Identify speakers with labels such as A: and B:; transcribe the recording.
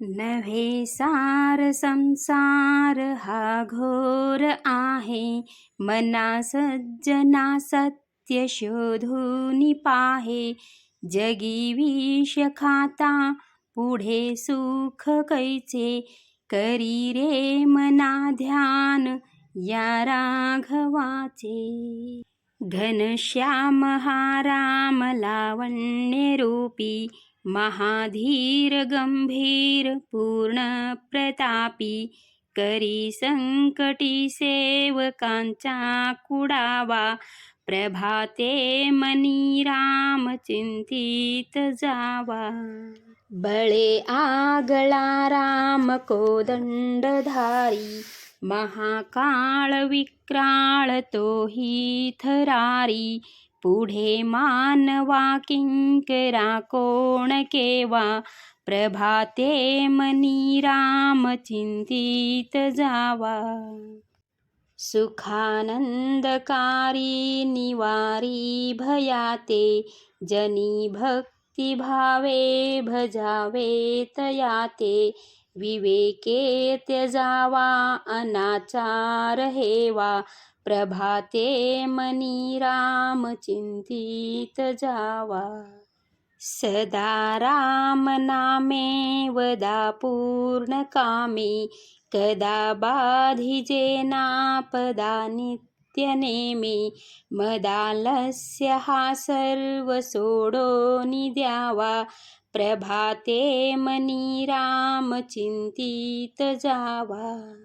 A: नव्हे सार संसार हा घोर आहे. मना सज्जना सत्य शोधून पाहे. जगी विष खाता पुढे सुख कैचे. करी रे मना ध्यान या राघवाचे. घनश्याम हा राम लावण्य रूपी महाधीर गंभीर पूर्ण प्रतापी करी संकटी सेवकांचा कुडावा प्रभाते मनी राम चिंतित जावा. बळे आगळा राम कोदंडधारी महाकाळ विक्राळ तोही थरारी पुढे मानवा किंकरा कोण केवा? प्रभाते मनी राम चिंतित जावा. सुखानंदकारी निवारी भयाते जनी भक्ती भावे भजावे तयाते विवेके त्यजावा अनाचार हेवा प्रभाते मनी राम चिंतित जावा। सदा राम नामे वदा पूर्ण कामे कदा बाधिजे नापदा नित्य नेमे मदालस्य हा सर्व सोडोनी द्यावा प्रभाते मनी राम चिंतित जावा.